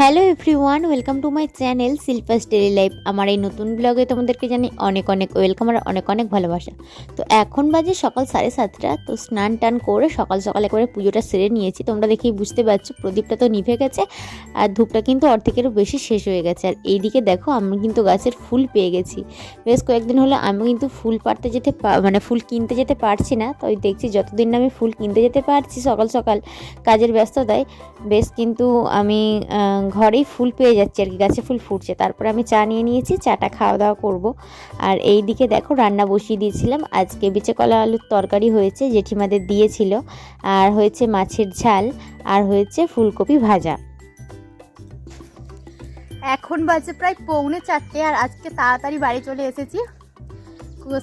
Hello everyone welcome to my channel Shilpa's daily life আমার এই নতুন ব্লগে তোমাদেরকে জানি অনেক অনেক ওয়েলকাম আর অনেক অনেক ভালোবাসা। তো এখন বাজে সকাল সাড়ে সাতটা, তো স্নান টান করে সকাল সকালে করে পুজোটা সেরে নিয়েছি। তোমরা দেখেই বুঝতে পারছ, প্রদীপটা তো নিভে গেছে, আর ধূপটা কিন্তু অর্ধেকেরও বেশি শেষ হয়ে গেছে। আর এইদিকে দেখো, আমি কিন্তু গাছের ফুল পেয়ে গেছি। বেশ কয়েকদিন হলো আমি কিন্তু ফুল পাড়তে যেতে মানে ফুল কিনতে যেতে পারছি না, তো ওই দেখছি যতদিন না আমি ফুল কিনতে যেতে পারছি সকাল সকাল কাজের ব্যস্ততায়, বেশ কিন্তু আমি ঘরেই ফুল পেয়ে যাচ্ছি আর কি, গাছে ফুল ফুটছে। তারপরে আমি চা নিয়ে নিয়েছি, চাটা খাওয়া দাওয়া করব। আর এই দিকে দেখো রান্না বসিয়ে দিয়েছিলাম। আজকে বিচে কলা আলুর তরকারি হয়েছে, জেঠিমাদের দিয়েছিল। আর হয়েছে মাছের ঝাল, আর হয়েছে ফুলকপি ভাজা। এখন বাজে প্রায় পৌনে চারটে, আর আজকে তাড়াতাড়ি বাড়ি চলে এসেছি।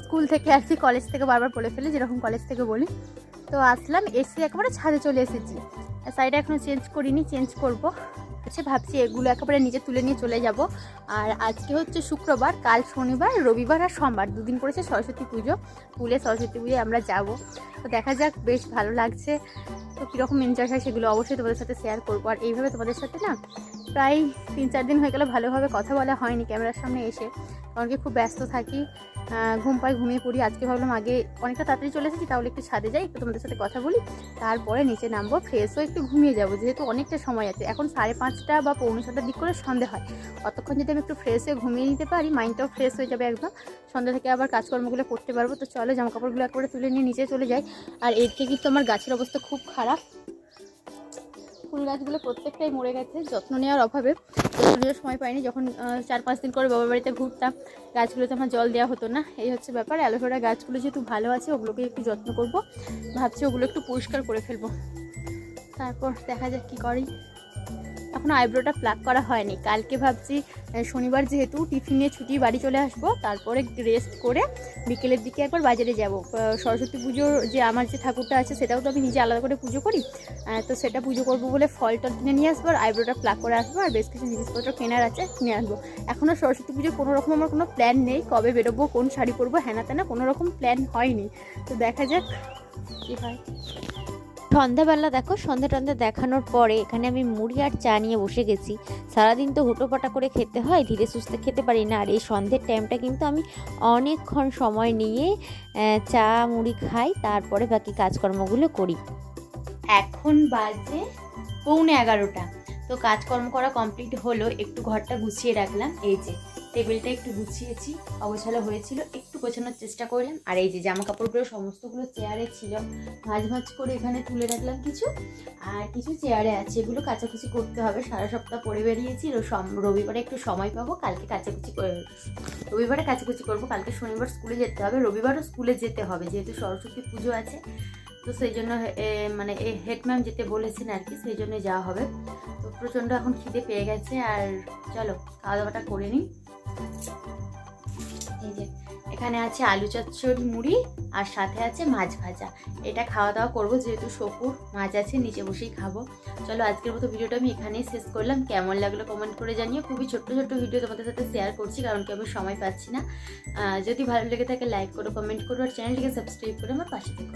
স্কুল থেকে আসছি কলেজ থেকে বারবার বলে ফেলি, যেরকম কলেজ থেকে বলি। তো আসলাম, এসে একেবারে ছাদে চলে এসেছি। সাইডে এখনও চেঞ্জ করিনি চেঞ্জ করব। হচ্ছে ভাবছি এগুলো একেবারে নিজে তুলে নিয়ে চলে যাব। আর আজকে হচ্ছে শুক্রবার, কাল শনিবার, রবিবার আর সোমবার। দুদিন পড়েছে সরস্বতী পুজো, স্কুলে সরস্বতী পুজোয় আমরা যাব। তো দেখা যাক, বেশ ভালো লাগছে। তো কীরকম এনজয় হয় সেগুলো অবশ্যই তোমাদের সাথে শেয়ার করব। আর এইভাবে তোমাদের সাথে না প্রায় তিন চার দিন হয়ে গেলে ভালোভাবে কথা বলা হয়নি ক্যামেরার সামনে এসে। কারণ কি খুব ব্যস্ত থাকি। ঘুম পাই ঘুমিয়ে পড়ি। আজকে ভাবলাম আগে অনেকটা তাড়াতাড়ি চলে এসেছি, তাহলে একটু ছাদে যাই একটু তোমাদের সাথে কথা বলি। তারপরে নিচে নামবো ফ্রেশ হয়ে একটু ঘুমিয়ে যাব, যেহেতু অনেকটা সময় আছে। এখন সাড়ে পাঁচটা বা পৌনে ছটার দিক করে সন্ধে হয়। অতক্ষণ যদি আমি একটু ফ্রেশ হয়ে ঘুমিয়ে নিতে পারি মাইন্ডটাও ফ্রেশ হয়ে যাবে একদম। সন্ধ্যা থেকে আবার কাজকর্মগুলো করতে পারব, তো চলো জামা কাপড়গুলো একবারে তুলে নিয়ে নিচে চলে যাই। আর এর থেকে কিন্তু আমার গাছের অবস্থা খুব খারাপ। ফুল গাছগুলো প্রত্যেকটাই মরে গেছে, যত্ন নেওয়ার অভাবে। যত্ন নেওয়ার সময় পাইনি, যখন চার পাঁচ দিন করে বাবার বাড়িতে ঘুরতাম গাছগুলোতে আমার জল দেওয়া হতো না। এই হচ্ছে ব্যাপার। অ্যালোভেরা গাছগুলো যেহেতু ভালো আছে ওগুলোকে একটু যত্ন করব। ভাবছি ওগুলো একটু পরিষ্কার করে ফেলব। তারপর দেখা যাক কী করি। এখনও আইব্রোটা প্লাক করা হয়নি। কালকে ভাবছি শনিবার যেহেতু টিফিনে ছুটি, বাড়ি চলে আসব, তারপরে রেস্ট করে বিকেলের দিকে একবার বাজারে যাব। সরস্বতী পুজোর যে আমার যে ঠাকুরটা আছে, সেটাও তো আমি নিজে আলাদা করে পুজো করি। তো সেটা পুজো করব বলে ফলটা কিনে নিয়ে আসব, আর আইব্রোটা প্লাক করে আসব, আর বেশ কিছু জিনিসপত্র কেনার আছে, কিনে আসব এখনও সরস্বতী পুজোর কোনো রকম আমার কোনো প্ল্যান নেই, কবে বেরোবো, কোন শাড়ি পরবো হ্যানা তেনা কোনো রকম প্ল্যান হয়নি। তো দেখা যাক কী হয়। সন্ধ্যাবেলা দেখো, সন্ধ্যা টন্ধা দেখানোর পরে এখানে আমি মুড়ি আর চা নিয়ে বসে গেছি। সারাদিন তো হুটোপাটা করে খেতে হয়, ধীরে সুস্থে খেতে পারি না। আর এই সন্ধ্যের টাইমটা কিন্তু আমি অনেকক্ষণ সময় নিয়ে চা, মুড়ি খাই, তারপরে বাকি কাজকর্মগুলো করি। এখন বাজে পৌনে এগারোটা। তো কাজকর্ম করা কমপ্লিট হলো, একটু ঘরটা গুছিয়ে রাখলাম, এই যে। টেবিলটা একটু গুছিয়েছি। অগোছালো হয়েছিল, একটু গোছানোর চেষ্টা করলাম। আর এই যে জামা কাপড়গুলো সমস্তগুলো চেয়ারে ছিল। ভাজ ভাজ করে এখানে তুলে রাখলাম কিছু। আর কিছু চেয়ারে আছে, এগুলো কাচাকুচি করতে হবে। সারা সপ্তাহ পরে বেরিয়েছি। রবিবারে একটু সময় পাবো। কালকে কাচাকুচি করে রবিবারে কাচাকুচি করব। কালকে শনিবার স্কুলে যেতে হবে। রবিবারও স্কুলে যেতে হবে, যেহেতু সরস্বতী পুজো আছে। তো সেই জন্য মানে হেড ম্যাম যেতে বলেছেন আর কি, সেই জন্য যাওয়া হবে। তো প্রচণ্ড এখন খিদে পেয়ে গেছে। আর চলো, খাওয়া দাওয়াটা করে নিই। এখানে আছে আলু চচ্চড়ি মুড়ি আর সাথে আছে মাছ ভাজা। এটা খাওয়া দাওয়া করব, যেহেতু শকুর মাছ আছে, নিচে বসেই খাব। চলো আজকের মতো ভিডিওটা আমি এখানেই শেষ করলাম। কেমন লাগল কমেন্ট করে জানিও। খুবই ছোট্ট ছোট্ট ভিডিও তোমাদের সাথে শেয়ার করছি, কারণ কি আমি সময় পাচ্ছি না। যদি ভালো লেগে থাকে লাইক করো কমেন্ট করো, আর চ্যানেলটিকে সাবস্ক্রাইব করে আমার পাশে থেকো।